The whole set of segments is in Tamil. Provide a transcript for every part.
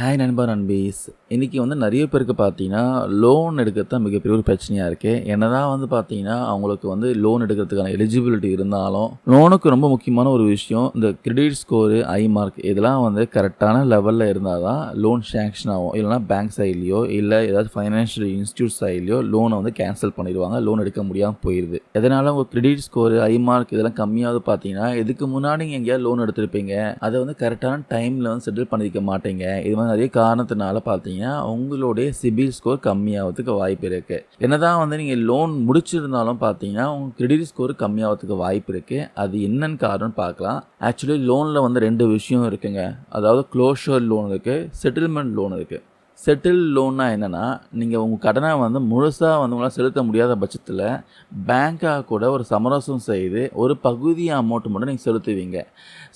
ஹாய் நண்பா நண்பீஸ். இன்றைக்கி வந்து நிறைய பேருக்கு பார்த்தீங்கன்னா லோன் எடுக்கிறது தான் மிகப்பெரிய ஒரு பிரச்சனையாக இருக்குது என்ன தான் வந்து பார்த்தீங்கன்னா அவங்களுக்கு வந்து லோன் எடுக்கிறதுக்கான எலிஜிபிலிட்டி இருந்தாலும் லோனுக்கு ரொம்ப முக்கியமான ஒரு விஷயம் இந்த கிரெடிட் ஸ்கோரு ஐ மார்க் இதெல்லாம் வந்து கரெக்டான லெவலில் இருந்தால் தான் லோன் சேங்ஷன் ஆகும். இல்லைனா பேங்க் சைட்லேயோ இல்லை ஏதாவது ஃபைனான்ஷியல் இன்ஸ்டியூட் சைட்லேயோ லோனை வந்து கேன்சல் பண்ணிடுவாங்க. லோன் எடுக்க முடியாமல் போயிடுது எதனால் உங்கள் கிரெடிட் ஸ்கோரு ஐ மார்க் இதெல்லாம் கம்மியாவது பார்த்தீங்கன்னா இதுக்கு முன்னாடி நீங்கள் எங்கேயாவது லோன் எடுத்திருப்பீங்க. அதை வந்து கரெக்டான டைமில் வந்து செட்டில் பண்ணிக்க மாட்டீங்க. இது மாதிரி நிறைய காரணத்தினால பார்த்தீங்கன்னா உங்களுடைய சிபில் ஸ்கோர் கம்மியாகிறதுக்கு வாய்ப்பு இருக்குது என்னதான் வந்து நீங்கள் லோன் முடிச்சிருந்தாலும் பார்த்தீங்கன்னா உங்கள் கிரெடிட் ஸ்கோர் கம்மியாகிறதுக்கு வாய்ப்பு இருக்குது அது என்னன்னு காரணம் பார்க்கலாம். ஆக்சுவலி லோனில் வந்து ரெண்டு விஷயம் இருக்குங்க. அதாவது க்ளோஷர் லோன் இருக்குது செட்டில்மெண்ட் லோன் இருக்குது செட்டில் லோன்னா என்னென்னா நீங்கள் உங்கள் கடனை வந்து முழுசாக வந்து உங்களால் செலுத்த முடியாத பட்சத்தில் பேங்க்காக கூட ஒரு சமரசம் செய்து ஒரு பகுதி அமௌண்ட் மட்டும் நீங்கள் செலுத்துவீங்க.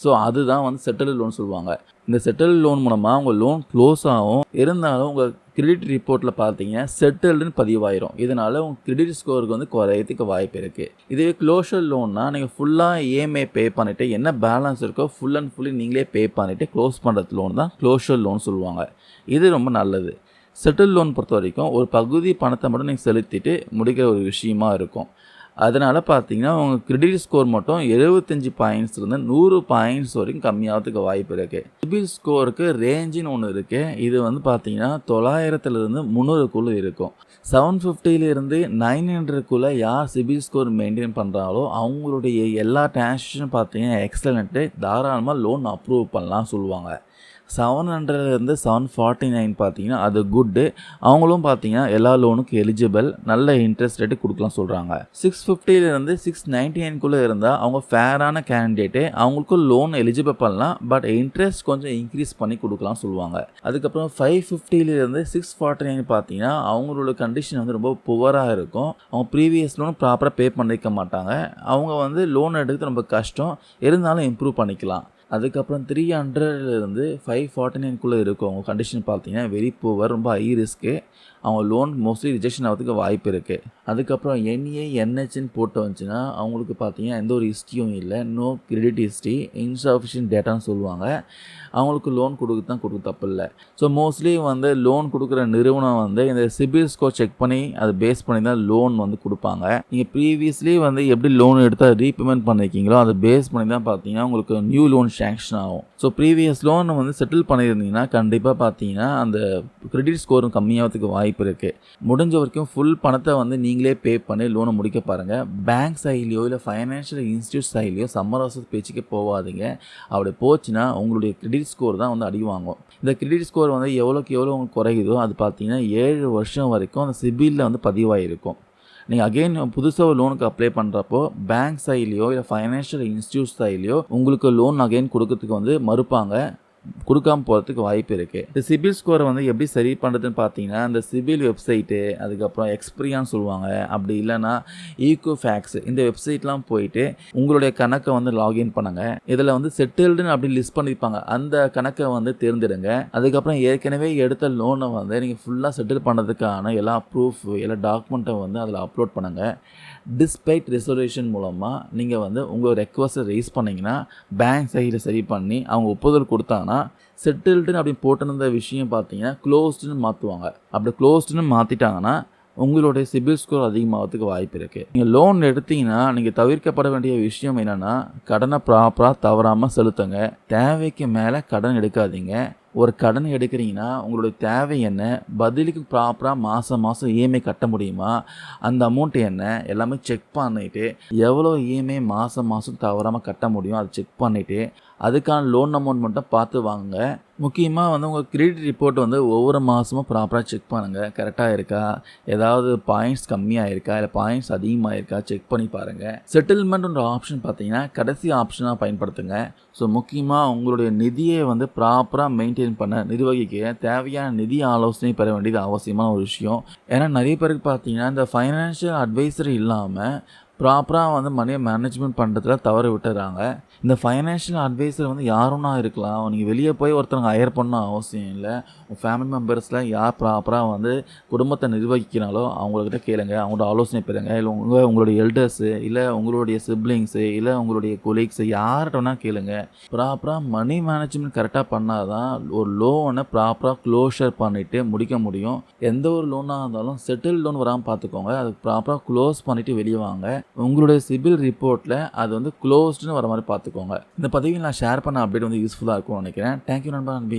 ஸோ அதுதான் வந்து செட்டில் லோன் சொல்லுவாங்க. இந்த செட்டில் லோன் மூலமாக உங்கள் லோன் க்ளோஸ் ஆகும். இருந்தாலும் உங்கள் கிரெடிட் ரிப்போர்ட்டில் பார்த்தீங்கன்னா செட்டில்டுன்னு பதிவாயிரும். இதனால் உங்கள் கிரெடிட் ஸ்கோருக்கு வந்து குறையத்துக்கு வாய்ப்பு இருக்குது இதுவே க்ளோஷர் லோன்னா நீங்கள் ஃபுல்லாக இஎம்ஐ பே பண்ணிவிட்டு என்ன பேலன்ஸ் இருக்கோ ஃபுல் அண்ட் ஃபுல்லி நீங்களே பே பண்ணிவிட்டு க்ளோஸ் பண்ணுறது லோன் தான் க்ளோஷர் லோன் சொல்லுவாங்க. இது ரொம்ப நல்லது. செட்டில் லோன் பொறுத்த வரைக்கும் ஒரு பகுதி பணத்தை மட்டும் நீங்கள் செலுத்திட்டு முடிக்கிற ஒரு விஷயமா இருக்கும். அதனால் பார்த்தீங்கன்னா உங்கள் கிரெடிட் ஸ்கோர் மட்டும் எழுபத்தஞ்சி பாயிண்ட்ஸ்லேருந்து நூறு பாயிண்ட்ஸ் வரைக்கும் கம்மியாகிறதுக்கு வாய்ப்பு இருக்குது சிபில் ஸ்கோருக்கு ரேஞ்சுன்னு ஒன்று இருக்குது இது வந்து பார்த்தீங்கன்னா தொள்ளாயிரத்துலேருந்து முந்நூறுக்குள்ளே இருக்கும். செவன் ஃபிஃப்டிலேருந்து நைன் ஹண்ட்ரட்குள்ளே யார் சிபில் ஸ்கோர் மெயின்டைன் பண்ணுறாங்களோ அவங்களுடைய எல்லா டிரான்சாக்ஷனும் பார்த்தீங்கன்னா எக்ஸலண்ட்டு தாராளமாக லோன் அப்ரூவ் பண்ணலாம் சொல்லுவாங்க. செவன் ஹண்ட்ரட்லேருந்து செவன் ஃபார்ட்டி நைன் பார்த்தீங்கன்னா அது குட்டு அவங்களும் பார்த்தீங்கன்னா எல்லா லோனுக்கும் எலிஜிபிள் நல்ல இன்ட்ரெஸ்ட் ரேட்டு கொடுக்கலாம் சொல்கிறாங்க சிக்ஸ் ஃபிஃப்டிலேருந்து சிக்ஸ் நைன்ட்டி நைன்குள்ளே இருந்தால் அவங்க ஃபேரான கேண்டிடேட்டு அவங்களுக்கும் லோன் எலிஜிபிள் பண்ணலாம். பட் இன்ட்ரெஸ்ட் கொஞ்சம் இன்க்ரீஸ் பண்ணி கொடுக்கலாம் சொல்லுவாங்க. அதுக்கப்புறம் ஃபைவ் ஃபிஃப்டிலேருந்து சிக்ஸ் ஃபார்ட்டி நைன் பார்த்தீங்கன்னா அவங்களோட கண்டிஷன் வந்து ரொம்ப புவராக இருக்கும். அவங்க ப்ரீவியஸ் லோன் ப்ராப்பராக பே பண்ணிக்க மாட்டாங்க. அவங்க வந்து லோன் எடுக்கிறது ரொம்ப கஷ்டம். இருந்தாலும் இம்ப்ரூவ் பண்ணிக்கலாம். அதுக்கப்புறம் த்ரீ ஹண்ட்ரட்லேருந்து ஃபைவ் ஃபார்ட்டி நைன்குள்ளே இருக்கும். அவங்க கண்டிஷன் பார்த்தீங்கன்னா வெரி புவர் ரொம்ப ஹை ரிஸ்க்கு அவங்க லோன் மோஸ்ட்லி ரிஜெக்ஷன் ஆகிறதுக்கு வாய்ப்பு இருக்குது அதுக்கப்புறம் என்ஏ என்ஹெச்னு போட்டு வந்துச்சுன்னா அவங்களுக்கு பார்த்தீங்கன்னா எந்த ஒரு ஹிஸ்ட்ரியும் இல்லை. நோ கிரெடிட் ஹிஸ்ட்ரி இன்சஃபிஷியன்ட் டேட்டான்னு சொல்லுவாங்க. அவங்களுக்கு லோன் கொடுக்க தான் கொடுக்க தப்பு இல்லை. ஸோ மோஸ்ட்லி வந்து லோன் கொடுக்குற நிறுவனம் வந்து இந்த சிபில் ஸ்கோர் செக் பண்ணி அதை பேஸ் பண்ணி தான் லோன் வந்து கொடுப்பாங்க. நீங்கள் ப்ரீவியஸ்லி வந்து எப்படி லோன் எடுத்தால் ரீபேமெண்ட் பண்ணியிருக்கீங்களோ அதை பேஸ் பண்ணி தான் பார்த்தீங்கன்னா உங்களுக்கு நியூ லோன் சேங்ஷன் ஆகும். ஸோ ப்ரீவியஸ் லோன் வந்து செட்டில் பண்ணியிருந்தீங்கன்னா கண்டிப்பாக பார்த்தீங்கன்னா அந்த கிரெடிட் ஸ்கோரும் கம்மியாகிறதுக்கு வாய்ப்பு இருக்குது முடிஞ்ச வரைக்கும் ஃபுல் பணத்தை வந்து நீங்களே பே பண்ணி லோனை முடிக்க பாருங்கள் பேங்க் சைட்லையோ இல்லை ஃபைனான்ஷியல் இன்ஸ்டியூட் சைட்லையோ சம்மரச பேச்சுக்கே போகாதீங்க அப்படி போச்சுன்னா உங்களுடைய கிரெடிட் ஸ்கோர் தான் வந்து அடி வாங்கும். இந்த கிரெடிட் ஸ்கோர் வந்து எவ்வளோக்கு எவ்வளோ உங்களுக்கு குறையுதோ அது பார்த்தீங்கன்னா ஏழு வருஷம் வரைக்கும் அந்த சிபிலில் வந்து பதிவாயிருக்கும். நீங்கள் அகெயின் புதுசாக ஒரு லோனுக்கு அப்ளை பண்ணுறப்போ பேங்க் சைட்லையோ இல்லை ஃபைனான்ஷியல் இன்ஸ்டியூட் சைட்லையோ உங்களுக்கு லோன் அகெயின் கொடுக்கறதுக்கு வந்து மறுப்பாங்க. கொடுக்காம போகிறதுக்கு வாய்ப்பு இருக்குது இந்த சிபில் ஸ்கோரை வந்து எப்படி சரி பண்ணுறதுன்னு பார்த்தீங்கன்னா இந்த சிபில் வெப்சைட்டு அதுக்கப்புறம் எக்ஸ்பிரியான்னு சொல்லுவாங்க. அப்படி இல்லைன்னா ஈகோ ஃபேக்ஸ் இந்த வெப்சைட்லாம் போயிட்டு உங்களுடைய கணக்கை வந்து லாகின் பண்ணுங்கள் இதில் வந்து செட்டில்டுன்னு அப்படி லிஸ்ட் பண்ணியிருப்பாங்க. அந்த கணக்கை வந்து தேர்ந்தெடுங்க. அதுக்கப்புறம் ஏற்கனவே எடுத்த லோனை வந்து நீங்கள் ஃபுல்லாக செட்டில் பண்ணுறதுக்கான எல்லா ப்ரூஃப் எல்லா டாக்குமெண்ட்டை வந்து அதில் அப்லோட் பண்ணுங்கள் டிஸ்பைட் ரிசர்வேஷன் மூலமாக நீங்கள் வந்து உங்கள் ரெக்வஸ்ட்டை ரைஸ் பண்ணிங்கன்னா பேங்க் சைடில் சரி பண்ணி அவங்க ஒப்புதல் கொடுத்தாங்கன்னா செட்டில்டுன்னு அப்படி போட்டிருந்த விஷயம் பார்த்தீங்கன்னா க்ளோஸ்டுன்னு மாற்றுவாங்க அப்படி க்ளோஸ்டுன்னு மாற்றிட்டாங்கன்னா உங்களுடைய சிபில் ஸ்கோர் அதிகமாகிறதுக்கு வாய்ப்பு இருக்குது நீங்கள் லோன் எடுத்தீங்கன்னா நீங்கள் தவிர்க்கப்பட வேண்டிய விஷயம் என்னென்னா கடனை ப்ராப்பராக தவறாமல் செலுத்துங்க. தேவைக்கு மேலே கடன் எடுக்காதீங்க. ஒரு கடன் எடுக்கிறீங்கன்னா உங்களுடைய தேவை என்ன? பதிலுக்கு ப்ராப்பராக மாதம் மாதம் இஎம்ஐ கட்ட முடியுமா? அந்த அமௌண்ட் என்ன? எல்லாமே செக் பண்ணிவிட்டு எவ்வளோ இஎம்ஐ மாதம் மாதம் தவறாமல் கட்ட முடியும் அதை செக் பண்ணிவிட்டு அதுக்கான லோன் அமௌண்ட் மட்டும் பார்த்து வாங்க முக்கியமாக வந்து உங்கள் கிரெடிட் ரிப்போர்ட் வந்து ஒவ்வொரு மாதமும் ப்ராப்பராக செக் பண்ணுங்கள் கரெக்டாக இருக்கா? ஏதாவது பாயிண்ட்ஸ் கம்மியாக இருக்கா இல்லை பாயிண்ட்ஸ் அதிகமாக இருக்கா செக் பண்ணி பாருங்கள் செட்டில்மெண்ட்ன்ற ஆப்ஷன் பார்த்தீங்கன்னா கடைசி ஆப்ஷனாக பயன்படுத்துங்க. ஸோ முக்கியமாக உங்களுடைய நிதியை வந்து ப்ராப்பராக மெயின்டைன் பண்ண நிர்வகிக்க தேவையான நிதி ஆலோசனை பெற வேண்டியது அவசியமான ஒரு விஷயம். ஏன்னா நிறைய பேருக்கு பார்த்தீங்கன்னா இந்த ஃபைனான்ஷியல் அட்வைசர் இல்லாமல் ப்ராப்பராக வந்து மணியை மேனேஜ்மெண்ட் பண்ணுறதுல தவறு விட்டுறாங்க. இந்த ஃபைனான்ஷியல் அட்வைசர் வந்து யாருன்னா இருக்கலாம். நீங்கள் வெளியே போய் ஒருத்தவங்க ஹையர் பண்ண அவசியம் இல்லை. உங்கள் ஃபேமிலி மெம்பர்ஸில் யார் ப்ராப்பராக வந்து குடும்பத்தை நிர்வகிக்கிறாலோ அவங்கக்கிட்ட கேளுங்க. அவங்களோட ஆலோசனை பெறுங்க. இல்லை உங்கள் உங்களுடைய எல்டர்ஸு இல்லை உங்களுடைய சிப்ளிங்ஸு இல்லை உங்களுடைய கொலீக்ஸு யார்கிட்ட வேணால் கேளுங்க. ப்ராப்பராக மணி மேனேஜ்மெண்ட் கரெக்டாக பண்ணால் தான் ஒரு லோனை ப்ராப்பராக க்ளோஷர் பண்ணிவிட்டு முடிக்க முடியும். எந்த ஒரு லோனாக இருந்தாலும் செட்டில் லோன் வராமல் பார்த்துக்கோங்க. அது ப்ராப்பராக க்ளோஸ் பண்ணிவிட்டு வெளியே வாங்க. உங்களுடைய சிபில் ரிப்போர்ட்டில் அது வந்து க்ளோஸ்டுன்னு வர மாதிரி பார்த்துக்கோங்க. இந்த பதிவில் நான் ஷேர் பண்ண அப்டேட் வந்து யூஸ்ஃபுல்லாக இருக்கும்னு நினைக்கிறேன். தேங்க்யூ நண்பா அண்ட்